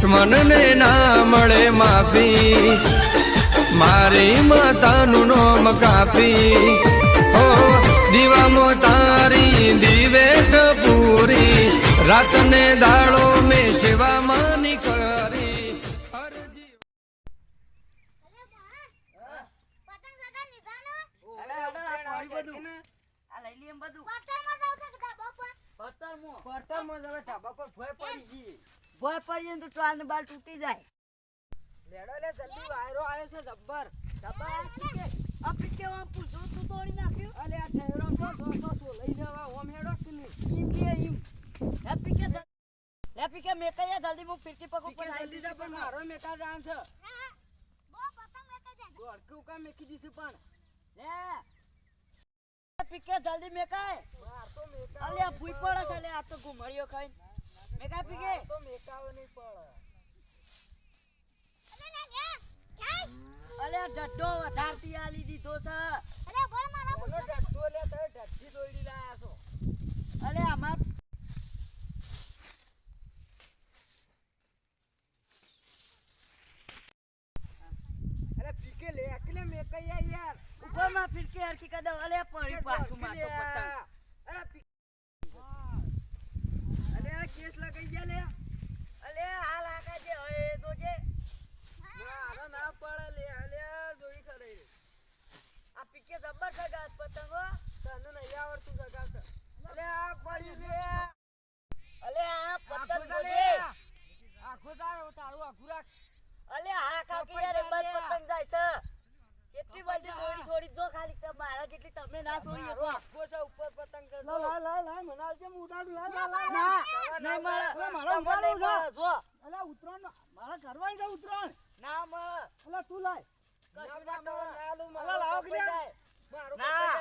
દુશ્મનને ના મળે માફી મારી માતાનું નોમ કાફી હો દીવામો તારી દિવેટ પૂરી રાતને દાડો મેં સેવા માની કરી અરજી પતંગ લગા નિધાનો અરે, અરે, આ કોઈ બધું. આ લઈ લે એમ બધું. પતંગમાં જાવ છે કે બાપા પડતરમાં. પડતરમાં જ હવે ધાબા પર ભોય પડી ગઈ. ભોંય પડીએ તો ચાલ ને બાલ તૂટી જાય. લેડો લે જલ્દી વાયરો આવ્યો છે જબ્બર. જબ્બર. આ પીકે. આ આમ પૂછો તું તોડી નાખ્યો? અલે આ ઠેરો તો તો તો તો લઈ જવા ઓમ હેડો કે ઇમ કે ઇમ હે પીકે હે પીકે મેકૈયા જલ્દી હું ફિરકી પકું પીકે પણ જલ્દી જા પણ મારો મેકા જાન છે. બો પતંગ લેકે જાય દોડકું કામ મેકી દીસી પણ. પીકે જલ્દી મેકાય. માર તો મેકાવો અલે ભૂઈ પડે છે આ તો ઘુમડિયો ખાઈ મેકા પીકે. નહીં પડે. અરે અલે આ ડડ્ડો વધારતી આલી દીધો છે અરે બોલ મારા એનો ઢગલો લે તો એ દોડી લાયા છો. અલે અમાર અરે પીકે લે એકલે મેકાયા યાર. ઉપરમાં ફીરકી હરકી કદો અલે પડી પાછું લે. પતંગ અરે પી- અલે કેસ લગાઈ ગયા લે. અલે આ લાગે છે હવે જોજે. મારો ના પડે લે જોઈ કરે આ પીકે જબર છે ગાત પતંગો તને નહીં આવડતું અલે આ પડી લે. અલે આ પતંગ જા લે. આખું તારું આખું રાખ. અલે કાકી યાર પતંગ જાય છે. કેટલી બધી દોડી છોડી જો ખાલી. તો મારા જેટલી તમે ના છોડી શકો. આખો છે ઉપર પતંગ લા લા લા લા મને લા લા લા ના મળે મારો મળે જો અલા ઉતરાણ મારા કરવાની છે ઉતરાણ ના મળે અલા તું લાય મારો. મારો ના.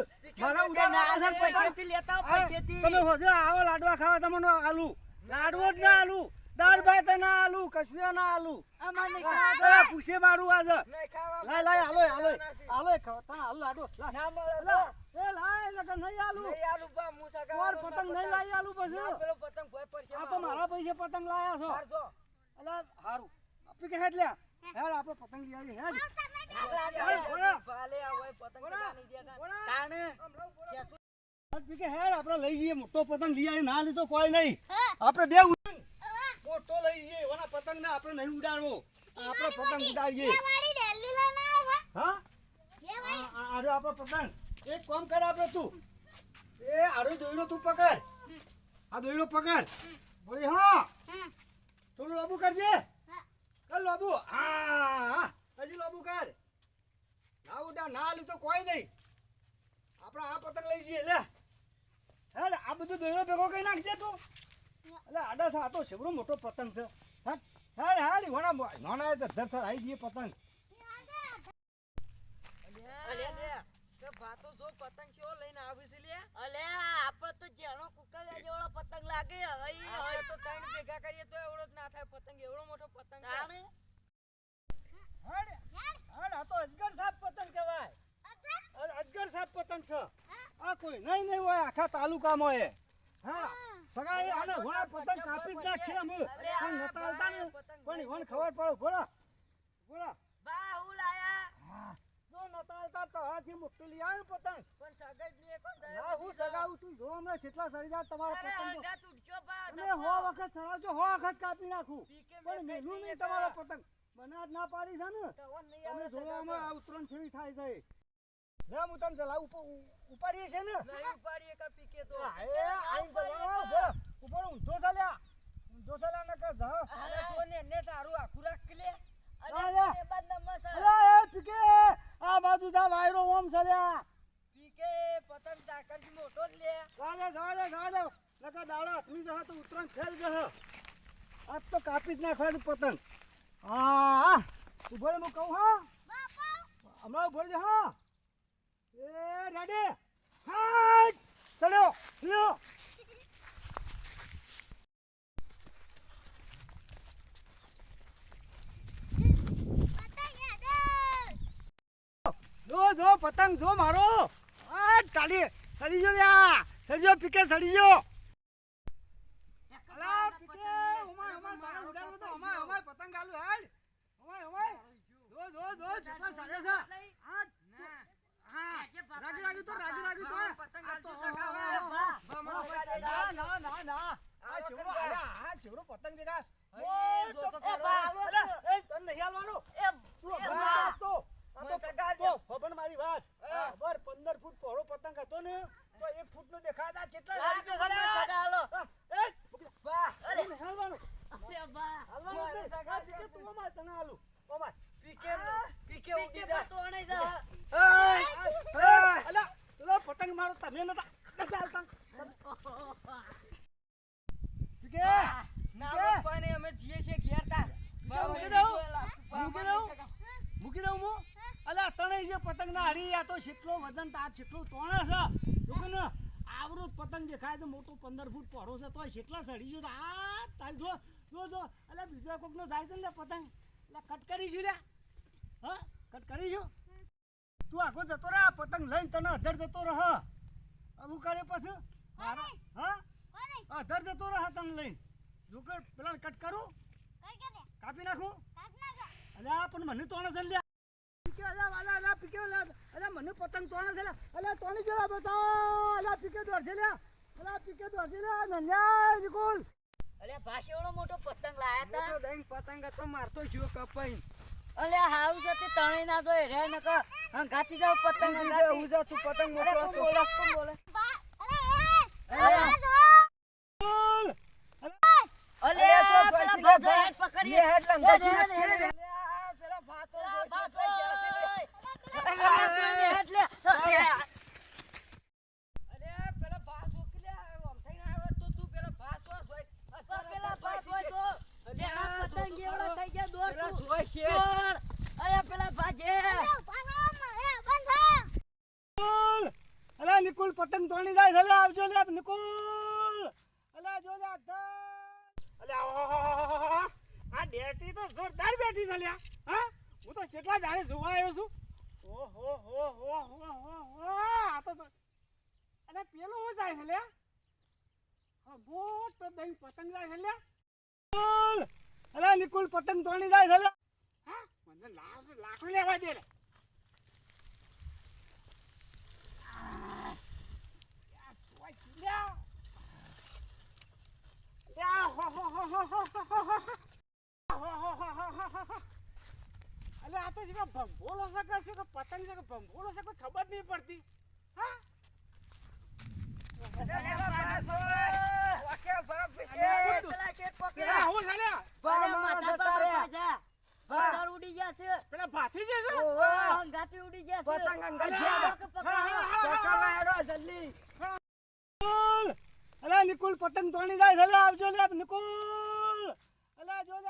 આધાર પૈસા લેતા પૈસેથી તમે હોજે આવો લાડવા ખાવા તમને આલુ લાડવો જ ના આલુ. દાળ ભાત ના આલુ કશું ના આલુ. પૂછે મારું આજે. લાય લાય હાલો હાલો હાલો ખાવા. હાલ લાય. અલા, એ લાય લગન નહીં આલુ. નહીં આલુ બા મુસા તમાર પતંગ નહીં લાવી આલુ પછી. પેલો પતંગ ભોય પડશે આ તો મારા. પૈસે પતંગ લાયા છો. માર જો. અલા હારું. આપી કે હેડ લ્યા હેડ આપણે પતંગ લઈ આવી હેડ. આપડે લઈ જઈએ. મોટો પતંગ લઈ આવી ના લીધો કોઈ નહીં. આપણે બે મોટો લઈ જઈએ ઓના પતંગ ના આપણે નહીં ઉડાડવો. આપણે પતંગ ઉડાડીએ. હા. બે વાળી. આ- આ- આજો આપણો પતંગ. એક કામ કર આપણે તું. એ આરો દોયડો તું પકડ. આ દોયડો પકડ. બોલી હા. તું લાબુ કરજે. કર લાબુ. હા. હજી લાબુ કર. ના ઉડા ના લીધો કોઈ નહીં. આપણે આ પતંગ લઈ જઈએ. લે. હે આ બધું દોયડો ભેગો કરી નાખજે તું. આડા આ તો સેવડો મોટો પતંગ છે. હેડ હેડ હેડ વણા નાના તો ધર આવી જઈએ પતંગ. અલે. તે ભાતો જો પતંગ કેવો લઈને આવી છે લે. અલે આપણે તો જેનો કુકલિયા જેવડો પતંગ લાગે હવે ઈ હવે હવે તો ત્રણ ભેગા કરીએ તો એવડો જ ના થાય પતંગ એવડો મોટો પતંગ છે. હેડ હેડ આ તો અજગર સાપ પતંગ કહેવાય. અજગર સાપ પતંગ છે. આ કોઈ નહીં નહીં હોય આખા તાલુકામાં એ. હા. સગાઈ આને ઘોડા પતંગ કાપી જ નાખી અમે પણ નતા આવતા ને? પણ ઈવન ખબર પડો ઘોડા. ઘોડા. બા હું લાયા? જો નતા આવતા તો હાથી મોટું લઈ આવ્યું પતંગ. પણ સગાઈ જ નહીં એક જ હું સગાવું તું જો હમણાં કેટલા સડી જાય તમારા અરે પતંગ. હંગા તૂટજો બા તમે હો વખત સડાવજો હો વખત કાપી નાખું. પણ મેલું નહીં તમારો પતંગ. મને આજ ના પાડી છે ને. તમે જોવામાં આ ઉતરણ છેવી થાય છે. ના હું તને ચલાવ ઉપાડીએ છે ને. નહીં ઉપાડીએ કા પીકે તો એ આઈન ચલાવો ઊભો ઉપર ઊંધો ચાલ્યા ઊંધો ચાલ્યા ને કે જા. અરે તો ને ને તારું આખું રાખ લે લા. એ બાદ નમસ અલા એ પીકે આ બાજુ જા વાયરો ઓમ ચાલ્યા પીકે પતંગ ચાકરથી મોટો જ લે ગાડે ગાડે ગાડે નકા દાડા હાથમી જશે તો ઉતરણ ફેલ જશે આજ તો કાપી જ નાખવાનું પતંગ. હા ઊભો હું કહું હા? હમણાં ઊભો રહેજો હા. એ રેડી હાટ ચડ્યો લ્યો જો જો પતંગ જો મારો આ તાળી સડી જો લ્યા સડી જો પીકે સડી જો અલા પીકે પતંગ આલુ હાલ જો જો જો જેટલા સડે છે હા. રાગી રાગી તો રાગી રાગી તો. પતંગ આ આલજો સખાવે. ના ના ના ના આ છેવડો અલા, આ છેવડો પતંગ દેખા અહીં તો એ ખરો. એ તને નહીં હાલવાનું. એ અભણ બા. તો આ તો મને સગા મારી વાત. ખબર 15 ફૂટ પહોળો પતંગ હતો ને તો એક ફૂટ નો દેખાતા કેટલા એ. અરે. હાલવાનું. હાલવાનું તું. તને પીકે પીકે ઉડી જા. બા. તોણાઈ જા. પતંગ ના હરી આ તો કેટલો વજન તાર કેટલો તોણે છે જોકે ને આવડો જ પતંગ દેખાય તો મોટો પંદર ફૂટ પહોળો છે તો કેટલા સડી ગયો આ તારી જો જો જો અલા બીજા કોક નો જાય છે ને પતંગ એટલે કટ કરીશું લે. હા કટ કરીશું? તું આખો જતો રહે આ પતંગ લઈને તને અધર જતો રહ. આવું કરે પછી? હા? અધર જતો રહ તને લઈને. જોકર પેલા કટ કરું? કઈ કે દે. કાપી નાખું? અલ્યા પણ મને તોણે છે લ્યા પીકે અલ્યા વાલા અલ્યા પીકે અલ્યા. અલ્યા મને પતંગ તોણે છે અલ્યા. તોણી ગયો બતા અલ્યા પીકે દોડ છે લ્યા અલ્યા પીકે દોડ લ્યા નન્યા નિકુલ. અલ્યા ભાષે મોટો પતંગ લાયા તા. પતંગ હતો મારતો જો કપાઈ અલે હાવ છે તે તણે ના તો રે ન ક ગાતી જાવ પતંગ ગાતી. હું જાઉં છું પતંગ મોકલો તો બોલે તો બોલે. અલે અલે હેડ પકડી એ હેડ લંગ પકડી હેડ લે. નિકુલ પતંગ તોણી જાય છે. આવજો લે નિકુલ. અલે જો લે અલ્યા આ ડેટી તો જોરદાર બેઠી છે લ્યા. હા? હું તો કેટલા દાડે જોવા આવ્યો છું. ઓહો, હો હો હો હો હો. આ તો અલ્યા પેલો જાય છે લ્યા. હા, મોટો પતંગ જાય છે નિકુલ. અલ્યા નિકુલ પતંગ તોણી જાય છે લ્યા. હા? મને લાખ લાખ લેવા દે અલે આ તો જે ભંભોળો છે કે પતંગ છે કે ભંભોળો છે કોઈ ખબર નહીં પડતી હા ભાત હોય. વાકે ભાત પીછે. અલ્યા, પેલા શેઠ પકડે. પેલા આવું છે લ્યા અલ્યા, મારા માથા જતા પર રહ્યા. ભાજા. પતંગ ઉડી ગયા છે પેલા ભાથી જે છે ઓહો, હંગાતી ઉડી ગયા છે પતંગ હંગાત અલ્યા, ગયા. પકડ, પકડ. ચક્કર વાળો જલ્દી. અલે નિકુલ પતંગ તોડી જાય છે લે આવજો લે નિકુલ અલે જો લે ધન અલ્યા, જે બોલો, ભાજો પકડો, લે. મારા માટે તો આ તો